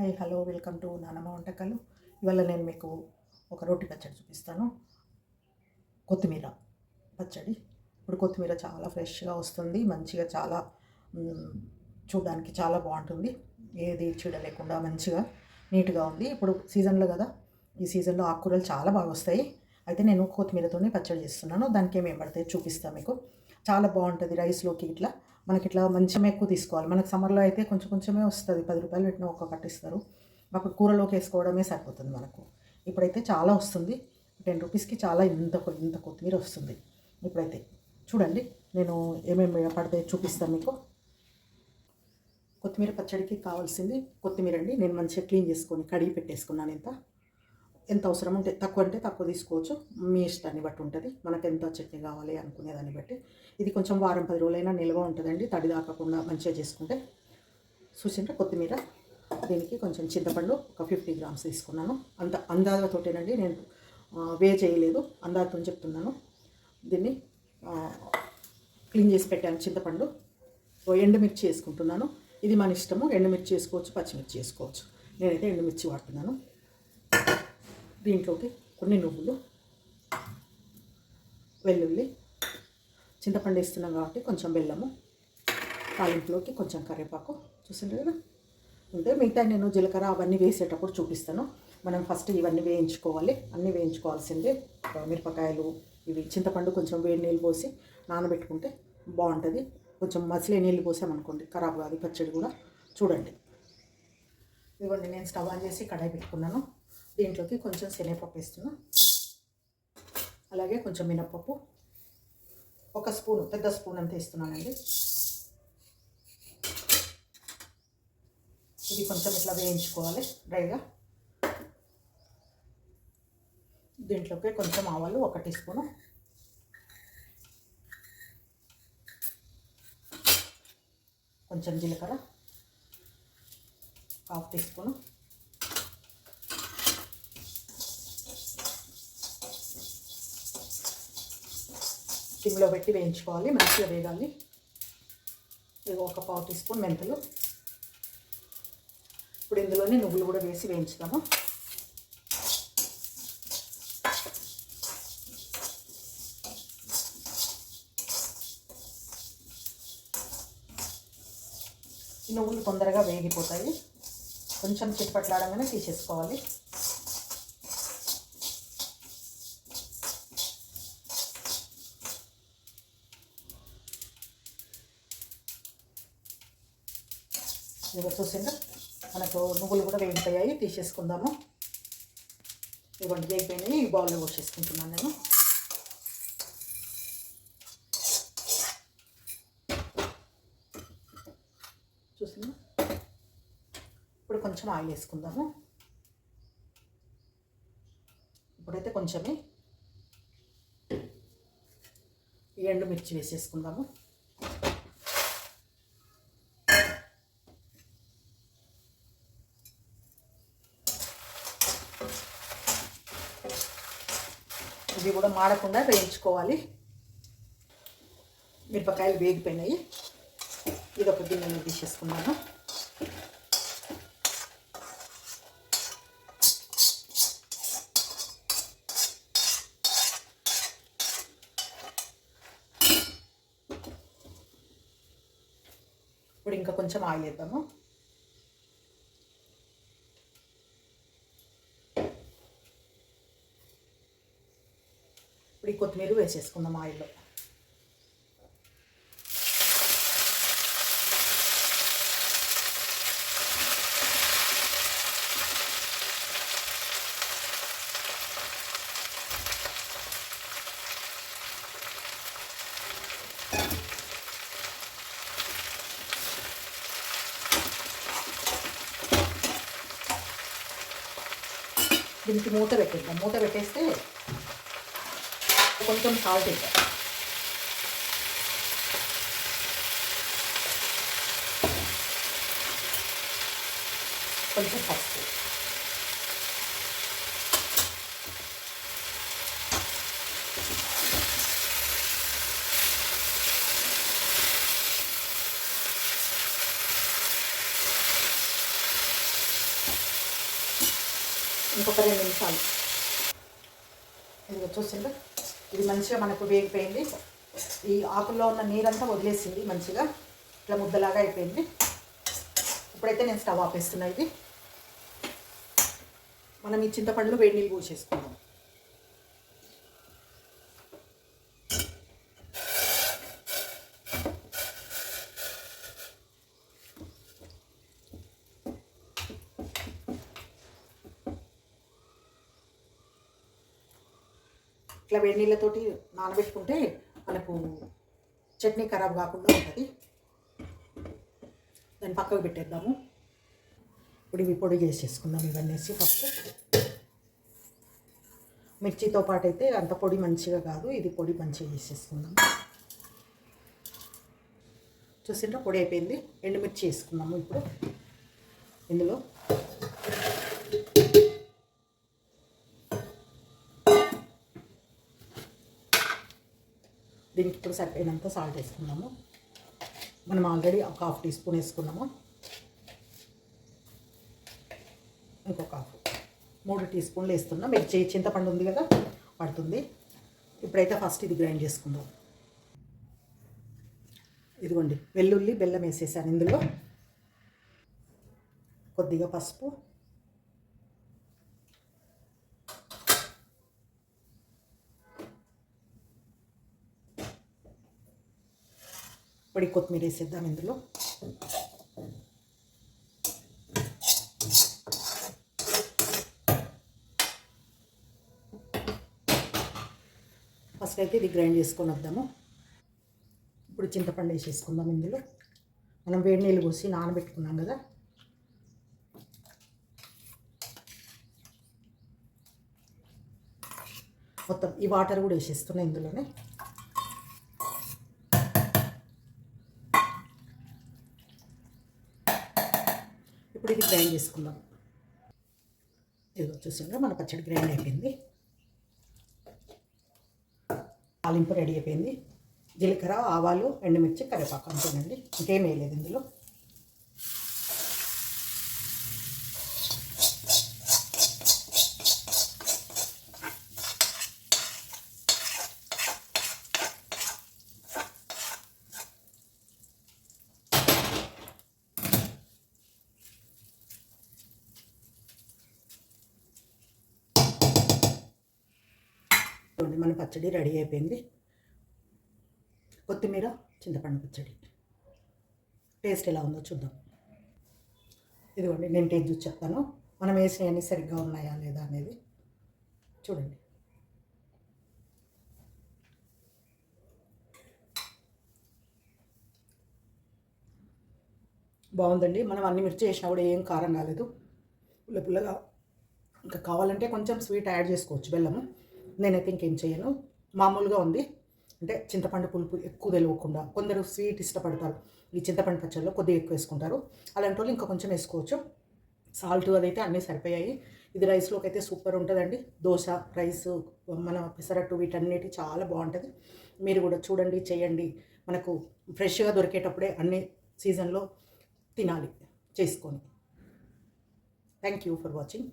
Hi hello welcome to నానమ్మ వంటకాలు. ఇవాళ నేను మీకు ఒక రోటి పచ్చడి చూపిస్తాను. కొత్తిమీర పచ్చడి. ఇప్పుడు కొత్తిమీర చాలా ఫ్రెష్గా వస్తుంది. మంచిగా చాలా చూడడానికి చాలా బాగుంటుంది. ఏది చీడ లేకుండా మంచిగా నీట్గా ఉంది. ఇప్పుడు సీజన్లో కదా ఈ సీజన్లో ఆకుకూరలు చాలా బాగా వస్తాయి. అయితే నేను కొత్తిమీరతోనే పచ్చడి చేస్తున్నాను. దానికి ఏమేమి పడతాయి చూపిస్తాను మీకు. చాలా బాగుంటుంది రైస్లోకి ఇట్లా. మనకి ఇట్లా మంచం ఎక్కువ తీసుకోవాలి. మనకి సమ్మర్లో అయితే కొంచెం కొంచెమే వస్తుంది. పది రూపాయలు పెట్టిన ఒక కట్టిస్తారు అప్పుడు కూరలోకి వేసుకోవడమే సరిపోతుంది మనకు. ఇప్పుడైతే చాలా వస్తుంది. టెన్ రూపీస్కి చాలా ఇంత ఇంత కొత్తిమీర వస్తుంది. ఇప్పుడైతే చూడండి. నేను ఏమేమి పడితే చూపిస్తాను మీకు. కొత్తిమీర పచ్చడికి కావాల్సింది కొత్తిమీర అండి. నేను మంచిగా క్లీన్ చేసుకొని కడిగి పెట్టేసుకున్నాను ఇంత. ఎంత అవసరం ఉంటే తక్కువ అంటే తక్కువ తీసుకోవచ్చు. మీ ఇష్టాన్ని బట్టి ఉంటుంది. మనకు ఎంత చట్నీ కావాలి అనుకునే దాన్ని బట్టి. ఇది కొంచెం వారం పది రోజులైనా నిల్వ ఉంటుందండి. తడి దాకకుండా మంచిగా చేసుకుంటే. చూసింటే కొత్తిమీర. దీనికి కొంచెం చింతపండు ఒక ఫిఫ్టీ గ్రామ్స్ తీసుకున్నాను. అంత అందాజతోటేనండి నేను వే చేయలేదు. అందాజతో చెప్తున్నాను. దీన్ని క్లీన్ చేసి పెట్టాను చింతపండు. ఎండుమిర్చి వేసుకుంటున్నాను. ఇది మన ఇష్టము. ఎండుమిర్చి వేసుకోవచ్చు పచ్చిమిర్చి వేసుకోవచ్చు. నేనైతే ఎండుమిర్చి వాడుతున్నాను. దీంట్లోకి కొన్ని నువ్వులు వెల్లుల్లి చింతపండు వేస్తున్నాం కాబట్టి కొంచెం బెల్లము తాలింపులోకి కొంచెం కరివేపాకు. చూసిండ్రు కదా? అంటే మిగతా నేను జీలకర్ర అవన్నీ వేసేటప్పుడు చూపిస్తాను. మనం ఫస్ట్ ఇవన్నీ వేయించుకోవాలి. అన్నీ వేయించుకోవాల్సిందే. మిరపకాయలు ఇవి చింతపండు కొంచెం వేడి నీళ్ళు పోసి నానబెట్టుకుంటే బాగుంటుంది. కొంచెం మసిలే నీళ్ళు పోసామనుకోండి ఖరాబ్ కాదు పచ్చడి కూడా. చూడండి. ఇదిగోండి నేను స్టవ్ ఆన్ చేసి కడాయి పెట్టుకున్నాను. దీంట్లోకి కొంచెం శనగపప్పు వేస్తున్నా. అలాగే కొంచెం మినప్పప్పు. ఒక స్పూన్ పెద్ద స్పూన్ అంత వేస్తున్నానండి. ఇది కొంచెం ఇట్లా వేయించుకోవాలి డ్రైగా. దీంట్లోకి కొంచెం ఆవాలు ఒక టీ స్పూను. కొంచెం జీలకర్ర హాఫ్ టీ స్పూను. సిమ్లో పెట్టి వేయించుకోవాలి మంచిగా వేగాలి. ఇది ఒక పావు టీ స్పూన్ మెంతులు. ఇప్పుడు ఇందులోనే నువ్వులు కూడా వేసి వేయించుదాము. ఈ నువ్వులు తొందరగా వేగిపోతాయి. కొంచెం చిట్పట్లాడంగానే తీసేసుకోవాలి. ఇదిగో చూసిందా మనకు నువ్వులు కూడా వేగిపోయాయి. తీసేసుకుందాము. ఇవ్వండి వేగిపోయినాయి. ఈ బౌల్లో పోసేసుకుంటున్నాను నేను. చూసిందా? ఇప్పుడు కొంచెం ఆయిల్ వేసుకుందాము. ఇప్పుడైతే కొంచెమే ఈ ఎండుమిర్చి వేసేసుకుందాము. ఇది కూడా మాడకుండా వేయించుకోవాలి. మిరపకాయలు వేగిపోయినాయి. ఇది ఒక గిన్నెలో తీసేసుకున్నాను. ఇప్పుడు ఇంకా కొంచెం ఆయిల్ వేద్దాము. కొత్తిమీర వేసేసుకుందాం ఆయిల్లో. దీనికి మూత పెట్టేద్దాం. మూత పెట్టేస్తే కొంచెం సాల్ట్ వేద్దాం కొంచెం పసుపు. ఇంకొక రెండు నిమిషాలు. ఇది చూసిందా ఇది మంచిగా మనకు వేగిపోయింది. ఈ ఆకుల్లో ఉన్న నీరంతా వదిలేసింది మంచిగా. ఇట్లా ముద్దలాగా అయిపోయింది. ఇప్పుడైతే నేను స్టవ్ ఆపేస్తున్నా ఇది. మనం ఈ చింతపండులో వేడి నీళ్ళు పోసేసుకుందాం. ఇట్లా వేడి నీళ్ళతోటి నానబెట్టుకుంటే మనకు చట్నీ ఖరాబ్ కాకుండా ఉంటుంది. దాన్ని పక్కకు పెట్టేద్దాము. ఇప్పుడు ఇవి పొడి చేసేసుకుందాం ఇవన్నీ వేసి ఫస్ట్. మిర్చితో పాటు అయితే అంత పొడి మంచిగా కాదు ఇది పొడి మంచిగా చేసేసుకుందాం చూసిండ్రా పొడి అయిపోయింది. ఎండుమిర్చి వేసుకుందాము ఇప్పుడు. ఇందులో దీనికి ఇప్పుడు సరిపోయినంత సాల్ట్ వేసుకున్నాము. మనం ఆల్రెడీ ఒక హాఫ్ టీ స్పూన్ వేసుకున్నాము. ఇంకొక హాఫ్ మూడు టీ స్పూన్లు వేస్తున్నాం. మీరు చేయి చింతపండు ఉంది కదా పడుతుంది. ఇప్పుడైతే ఫస్ట్ ఇది గ్రైండ్ చేసుకుందాం. ఇదిగోండి వెల్లుల్లి బెల్లం వేసేసాను ఇందులో. కొద్దిగా పసుపు పొడి కొత్తిమీర వేసేద్దాం ఇందులో. ఫస్ట్ అయితే ఇది గ్రైండ్ చేసుకొని వద్దాము. ఇప్పుడు చింతపండు వేసేసుకుందాం ఇందులో. మనం వేడి నీళ్ళు పోసి నానబెట్టుకున్నాం కదా. మొత్తం ఈ వాటర్ కూడా వేసేస్తున్నాయి ఇందులోనే. ఇప్పుడు ఇది గ్రైండ్ చేసుకుందాం. ఇదిగో చూసారా మన పచ్చడి గ్రైండ్ అయిపోయింది. తాలింపు రెడీ అయిపోయింది. జీలకర్ర ఆవాలు ఎండుమిర్చి కరివేపాకు అంతేనండి. ఇంకేం వేయలేదు ఇందులో చూడండి మన పచ్చడి రెడీ అయిపోయింది. కొత్తిమీర చింతపండు పచ్చడి. టేస్ట్ ఎలా ఉందో చూద్దాం. ఇదిగోండి నేను టేస్ట్ చూసి చెప్తాను. మనం వేసినవన్నీ సరిగ్గా ఉన్నాయా లేదా అనేది చూడండి. బాగుందండి. మనం అన్ని మిర్చి వేసినా కూడా ఏం కారం కాలేదు పుల్ల పుల్లగా ఇంకా కావాలంటే కొంచెం స్వీట్ యాడ్ చేసుకోవచ్చు. బెల్లము. నేనైతే ఇంకేం చేయను. మామూలుగా ఉంది. అంటే చింతపండు పులుపు ఎక్కువ తెలియకుండా కొందరు స్వీట్ ఇష్టపడతారు. ఈ చింతపండు పచ్చడిలో కొద్దిగా ఎక్కువ వేసుకుంటారు. అలాంటి వాళ్ళు ఇంకా కొంచెం వేసుకోవచ్చు. సాల్ట్ అదైతే అన్నీ సరిపోయాయి. ఇది రైస్లోకి అయితే సూపర్ ఉంటుందండి. దోశ రైస్ మన పెసరట్టు వీటన్నిటి చాలా బాగుంటుంది. మీరు కూడా చూడండి చేయండి. మనకు ఫ్రెష్గా దొరికేటప్పుడే అన్ని సీజన్లో తినాలి. చేసుకొని. Thank you for watching